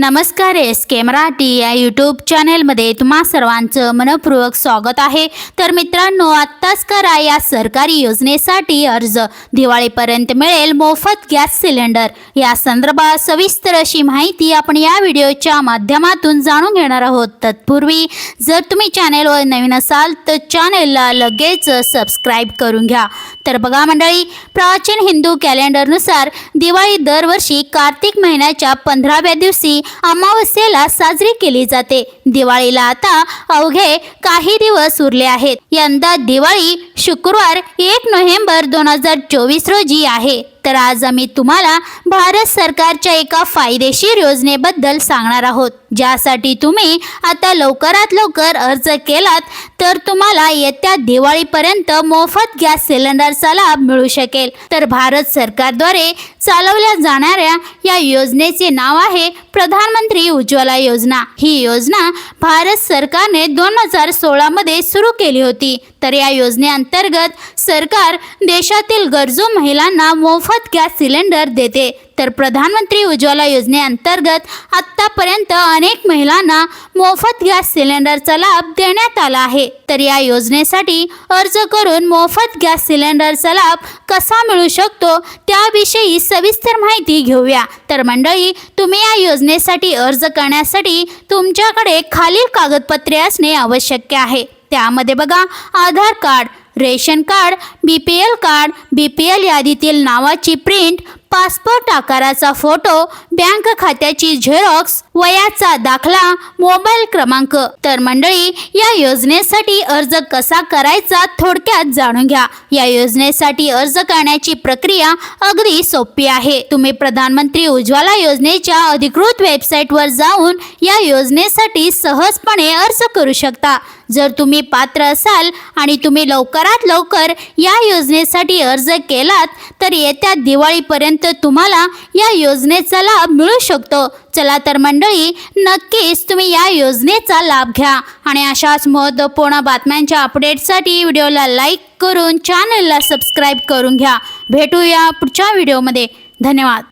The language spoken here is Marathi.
नमस्कार एस के मराठी या यूट्यूब चॅनेलमध्ये तुम्हा सर्वांचं मनपूर्वक स्वागत आहे. तर मित्रांनो आत्ताच करा या सरकारी योजनेसाठी अर्ज. दिवाळीपर्यंत मिळेल मोफत गॅस सिलेंडर. या संदर्भात सविस्तर अशी माहिती आपण या व्हिडिओच्या माध्यमातून जाणून घेणार आहोत. तत्पूर्वी जर तुम्ही चॅनेलवर नवीन असाल तर चॅनेलला लगेच सबस्क्राईब करून घ्या. तर बघा मंडळी प्राचीन हिंदू कॅलेंडरनुसार दिवाळी दरवर्षी कार्तिक महिन्याच्या पंधराव्या दिवशी अमावस्येला साजरी केली जाते. दिवाळीला आता अवघे काही दिवस उरले आहेत. यंदा दिवाळी शुक्रवार एक नोव्हेंबर दोन हजार चोवीस रोजी आहे. तर आज आम्ही तुम्हाला भारत सरकारच्या एका फायदेशीर योजनेबद्दल सांगणार आहोत. ज्यासाठी तुम्ही आता लवकरात लवकर अर्ज केलात तर तुम्हाला येत्या दिवाळीपर्यंत मोफत गॅस सिलेंडरचा लाभ मिळू शकेल. तर भारत सरकारद्वारे चालवल्या जाणाऱ्या या योजनेचे नाव आहे प्रधानमंत्री उज्ज्वला योजना. ही योजना भारत सरकारने दोन हजार सोळामध्ये सुरू केली होती. तर या योजनेअंतर्गत सरकार देशातील गरजू महिलांना मोफत गॅस सिलेंडर देते. तर प्रधानमंत्री उज्ज्वला योजनेअंतर्गत आत्तापर्यंत अनेक महिलांना मोफत गॅस सिलेंडरचा लाभ देण्यात आला आहे. तर या योजनेसाठी अर्ज करून मोफत गॅस सिलेंडरचा लाभ कसा मिळू शकतो त्याविषयी सविस्तर माहिती घेऊया. तर मंडळी तुम्ही या योजनेसाठी अर्ज करण्यासाठी तुमच्याकडे खालील कागदपत्रे असणे आवश्यक आहे. त्यामध्ये बघा Aadhaar card ration card B P L card B P L यादीतील नावाची प्रिंट पासपोर्ट आकाराचा फोटो बँक खात्याची झेरॉक्स वयाचा दाखला मोबाईल क्रमांक. तर मंडळी या योजनेसाठी अर्ज कसा करायचा थोडक्यात जाणून घ्या. या योजनेसाठी अर्ज करण्याची प्रक्रिया अगदी सोपी आहे. तुम्ही प्रधानमंत्री उज्ज्वला योजनेच्या अधिकृत वेबसाईटवर जाऊन या योजनेसाठी सहजपणे अर्ज करू शकता. जर तुम्ही पात्र असाल आणि तुम्ही लवकरात लवकर या योजनेसाठी अर्ज केलात तर येत्या दिवाळीपर्यंत तुम्हाला या योजनेचा लाभ मिळू शकतो. चला तर मंडळी नक्कीच तुम्ही या योजनेचा लाभ घ्या. आणि अशाच महत्त्वपूर्ण बातम्यांच्या अपडेटसाठी व्हिडिओला लाईक करून चॅनलला सबस्क्राईब करून घ्या. भेटूया पुढच्या व्हिडिओमध्ये. धन्यवाद.